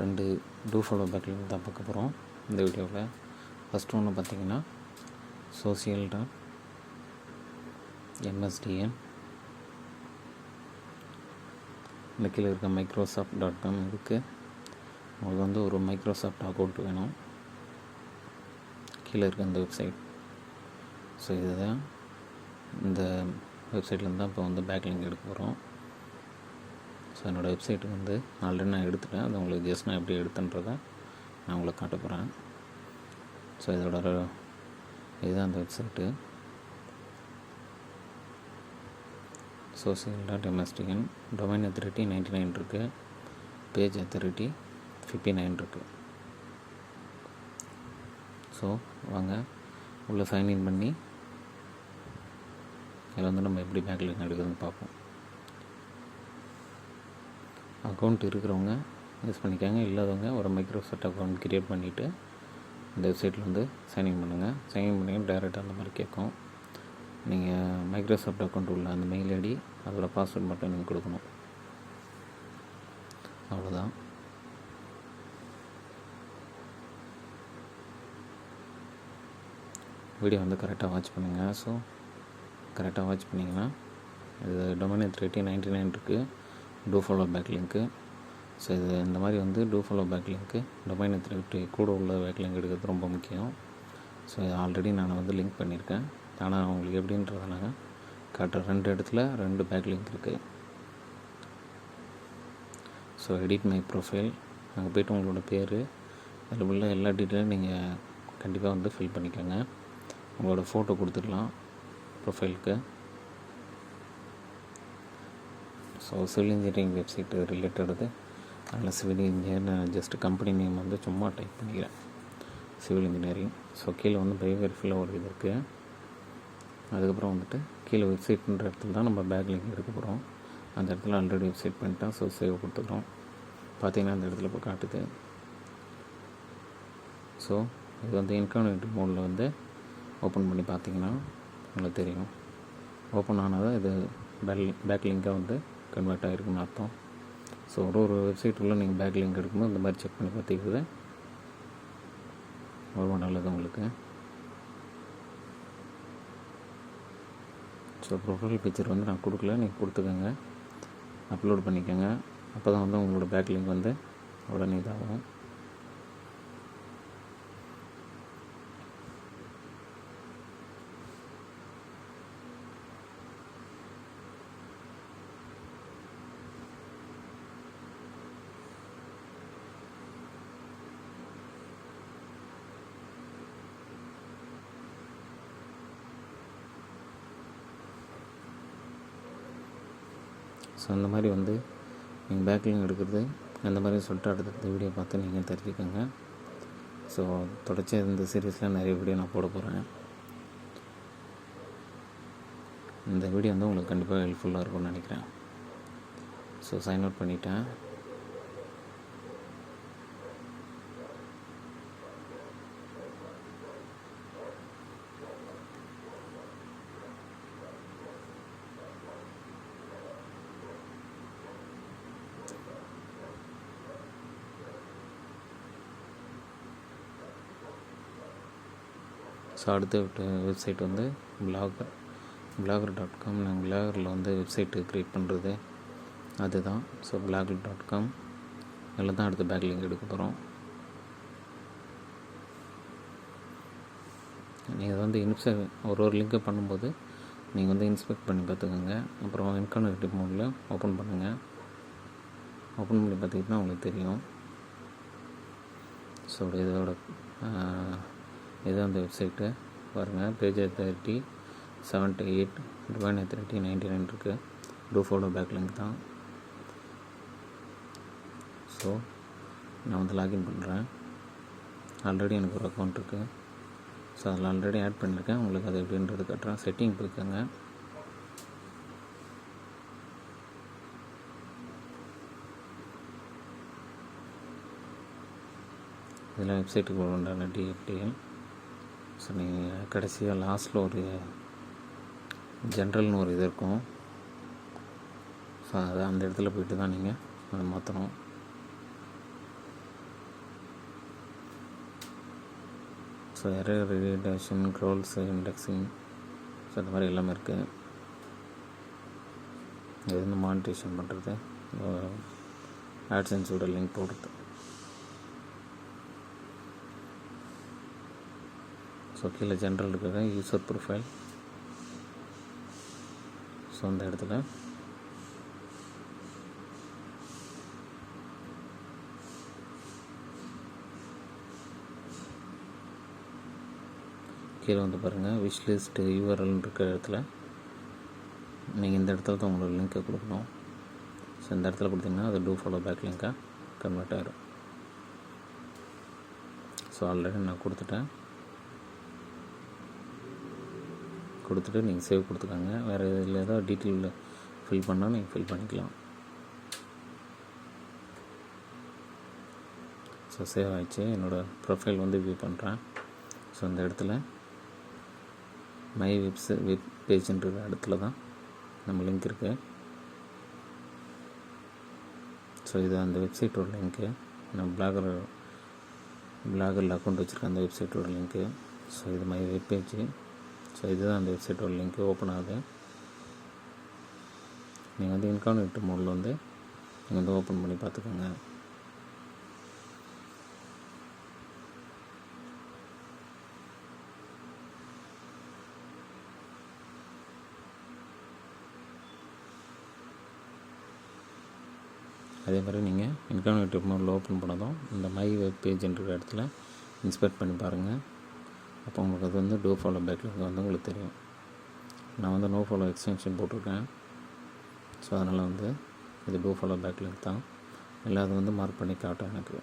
ரெண்டு two follow பேக்கில் தான் பார்க்க போகிறோம் இந்த வீடியோவில். ஃபஸ்ட் ஒன்று பார்த்தீங்கன்னா சோசியல் டாட் எம்எஸ்டிஎன் இந்த கீழே இருக்க மைக்ரோசாஃப்ட் டாட் காம் இருக்குது உங்களுக்கு வந்து ஒரு மைக்ரோசாஃப்ட் அக்கௌண்ட் வேணும். கீழே இருக்க இந்த வெப்சைட் ஸோ இதுதான். இந்த வெப்சைட்லேருந்து தான் இப்போ வந்து பேக் லிங்க் எடுக்க போகிறோம் ஸோ என்னோடய வெப்சைட்டு வந்து ஆல்ரெடி நான் எடுத்துட்டேன். அது உங்களுக்கு ஜஸ்ட் நான் எப்படி எடுத்தேன்றதை நான் உங்களுக்கு காட்ட போகிறேன் ஸோ இதோட இதுதான் அந்த website social dot MSDN domain authority ninety nine இருக்குது பேஜ் அத்தாரிட்டி ஃபிஃப்டி நைன் இருக்குது ஸோ வாங்க. உள்ளே சைன்இன் பண்ணி இதில் வந்து நம்ம எப்படி பேங்க் லிங்க் எடுக்கிறதுன்னு பார்ப்போம். அக்கௌண்ட் இருக்கிறவங்க யூஸ் பண்ணிக்கோங்க. இல்லாதவங்க ஒரு மைக்ரோசாஃப்ட் அக்கௌண்ட் க்ரியேட் பண்ணிவிட்டு இந்த வெப்சைட்டில் வந்து சைன்இன் பண்ணுங்கள் சைன்இன் பண்ணி டேரெக்டாக அந்த மாதிரி கேட்கும். நீங்கள் மைக்ரோசாஃப்ட் அக்கௌண்ட் உள்ள அந்த மெயில் ஐடி அதோட பாஸ்வேர்ட் மட்டும் நீங்கள் கொடுக்கணும். அவ்வளோதான் வீடியோ வந்து கரெக்டாக வாட்ச் பண்ணுங்கள் ஸோ கரெக்டாக வாட்ச் பண்ணிங்கன்னா இது டொமைன் த்ரீ நைன்ட்டி நைன் இருக்குது do follow back link so இது இந்த மாதிரி வந்து do follow back link domain thirty கூட உள்ள பேக் லிங்க் எடுக்கிறது ரொம்ப முக்கியம். ஸோ இது ஆல்ரெடி நான் வந்து லிங்க் பண்ணியிருக்கேன். ஆனால் உங்களுக்கு எப்படின்றத நான் காட்டுறேன் ரெண்டு இடத்துல ரெண்டு பேக் லிங்க் இருக்குது ஸோ எடிட் மை ப்ரொஃபைல் அங்கே போய்ட்டு உங்களோட பேர் அதில் உள்ள எல்லா டீட்டெயிலும் நீங்கள் கண்டிப்பாக வந்து ஃபில் பண்ணிக்கோங்க. உங்களோட ஃபோட்டோ கொடுத்துடலாம் ப்ரொஃபைலுக்கு so civil engineering website related அதனால் சிவில் இன்ஜினியர் நான் ஜஸ்ட் கம்பெனி நேம் வந்து சும்மா டைப் பண்ணிக்கிறேன். சிவில் இன்ஜினியரிங் ஸோ கீழே வந்து பை வெரிஃபில் ஒரு இது இருக்குது அதுக்கப்புறம் வந்துட்டு கீழே வெப்சைட்ன்ற இடத்துல தான் நம்ம பேக் லிங்க் எடுக்க போகிறோம் அந்த இடத்துல ஆல்ரெடி வெப்சைட் பண்ணிட்டோம் ஸோ சேவ் கொடுத்துக்கிறோம் பார்த்தீங்கன்னா அந்த இடத்துல இப்போ காட்டுது. ஸோ இது வந்து இன்கார்னேட் மோடில் வந்து ஓப்பன் பண்ணி பார்த்தீங்கன்னா உங்களுக்கு தெரியும். ஓப்பன் ஆனால் தான் இது பேக் பேக் லிங்காக வந்து கன்வெர்ட் ஆகிருக்குன்னு அர்த்தம். ஸோ ஒரு ஒரு வெப்சைட் உள்ள நீங்கள் பேக் லிங்க் எடுக்கும்போது இந்த மாதிரி செக் பண்ணி பார்த்துக்கிறது ரொம்ப நல்லது உங்களுக்கு. ஸோ ப்ரொஃபைல் பிக்சர் வந்து நான் கொடுக்கல. நீங்கள் கொடுத்துக்கோங்க. அப்லோட் பண்ணிக்கோங்க. அப்போ தான் வந்து உங்களோட பேக் லிங்க் வந்து உடனே இதாகும். ஸோ அந்த மாதிரி வந்து நீங்கள் பேக்லிங் எடுக்கிறது அந்த மாதிரி சொல்லிட்டு அடுத்தடுத்த வீடியோ பார்த்து நீங்கள் தெரிஞ்சுக்கோங்க. ஸோ தொடர்ச்சியாக இந்த சீரீஸில் நிறைய வீடியோ நான் போட போகிறேன் இந்த வீடியோ வந்து உங்களுக்கு கண்டிப்பாக ஹெல்ப்ஃபுல்லாக இருக்கும்னு நினைக்கிறேன். ஸோ சைன் அவுட் பண்ணிட்டேன். ஸோ அடுத்த வெப்சைட் வந்து பிளாகர் பிளாகர் டாட் காம் நாங்கள் பிளாகரில் வந்து வெப்சைட்டு க்ரியேட் பண்ணுறது அதுதான். ஸோ பிளாகர் டாட் காம் அதில் தான் அடுத்த பேக் லிங்க் எடுக்க போகிறோம் நீங்கள் வந்து இன்ஸ்பெ ஒரு ஒரு லிங்க்கை பண்ணும்போது நீங்கள் வந்து இன்ஸ்பெக்ட் பண்ணி பார்த்துக்கோங்க. அப்புறம் இன்கனெக்டிவ் மோடில் ஓப்பன் பண்ணுங்கள் ஓப்பன் பண்ணி பார்த்துக்கிட்டா உங்களுக்கு தெரியும். ஸோ இதோட இதுதான் அந்த வெப்சைட்டு பாருங்கள் page thirty seventy eight divine thirty ninety nine இருக்குது டூ ஃபாலோ பேக் லிங்க் தான். ஸோ நான் வந்து லாகின் பண்ணுறேன் ஆல்ரெடி எனக்கு ஒரு அக்கௌண்ட் இருக்குது ஸோ அதில் ஆல்ரெடி ஆட் பண்ணியிருக்கேன் உங்களுக்கு அது எப்படின்றது கட்டுறேன். செட்டிங் போய்க்கோங்க இதில் வெப்சைட்டுக்கு உண்டான டிஎஃப்டிஎல் சொன்னீங்க கடைசியாக லாஸ்ட்டில் ஒரு ஜென்ரல்னு ஒரு இது இருக்கும். ஸோ அதை அந்த இடத்துல போயிட்டு தான் நீங்கள் அதை மாற்றணும் so error retention crawls indexing so அந்த மாதிரி எல்லாமே இருக்குது இது மானிட்டேஷன் பண்ணுறது ஆட்ஸன்ஸோட லிங்க் போடுறது. ஸோ கீழே ஜென்ரல் இருக்கிற யூசர் ப்ரொஃபைல் ஸோ அந்த இடத்துல. கீழே வந்து பாருங்கள் விஷ்லிஸ்ட்டு யூஆர்எல்னு யூஆர்எல் இருக்கிற இடத்துல. நீங்கள் இந்த இடத்துல தான் உங்களோட லிங்க்கை கொடுக்கணும். ஸோ இந்த இடத்துல கொடுத்தீங்கன்னா அது டூ ஃபாலோ பேக் லிங்காக கன்வெர்ட் ஆகிடும் ஸோ ஆல்ரெடி நான் கொடுத்துட்டேன். கொடுத்துட்டு நீங்கள் சேவ் கொடுத்துக்கோங்க. வேறு இதில் ஏதாவது டீட்டெயில் ஃபில் பண்ணால் நீங்கள் ஃபில் பண்ணிக்கலாம். ஸோ சேவ் ஆகிடுச்சு என்னோடய ப்ரொஃபைல் வந்து வியூ பண்ணுறேன் ஸோ இந்த இடத்துல மை வெப்ஸ் வெப் பேஜ்ன்ற இடத்துல தான் நம்ம லிங்க் இருக்குது ஸோ இது அந்த வெப்சைட்டோட லிங்க்கு நான் பிளாகர் பிளாகரில் அக்கௌண்ட் வச்சுருக்கேன் அந்த வெப்சைட்டோட லிங்க்கு ஸோ இது மை வெப் பேஜ் ஸோ இதுதான் அந்த வெப்சைட்டோட லிங்க் ஓப்பன் ஆகுது. நீங்கள் வந்து இன்கான்வெக்ட் மோடில் வந்து நீங்கள் வந்து ஓப்பன் பண்ணி பார்த்துக்கோங்க. அதே மாதிரி நீங்கள் இன்கான்வெக்ட் மோடில் ஓப்பன் பண்ணதும் இந்த மை வெப் பேஜ்ன்ற இடத்துல இன்ஸ்பெக்ட் பண்ணி பாருங்கள் அப்போ உங்களுக்கு அது வந்து டோ ஃபாலோ பேக்கில் வந்து உங்களுக்கு தெரியும். நான் வந்து நோ ஃபாலோ எக்ஸ்டென்ஷன் போட்டிருக்கேன். ஸோ அதனால் வந்து இது டோ ஃபாலோ பேக்கில் தான். இல்லை அது வந்து மார்க் பண்ணி காட்டும் எனக்கு.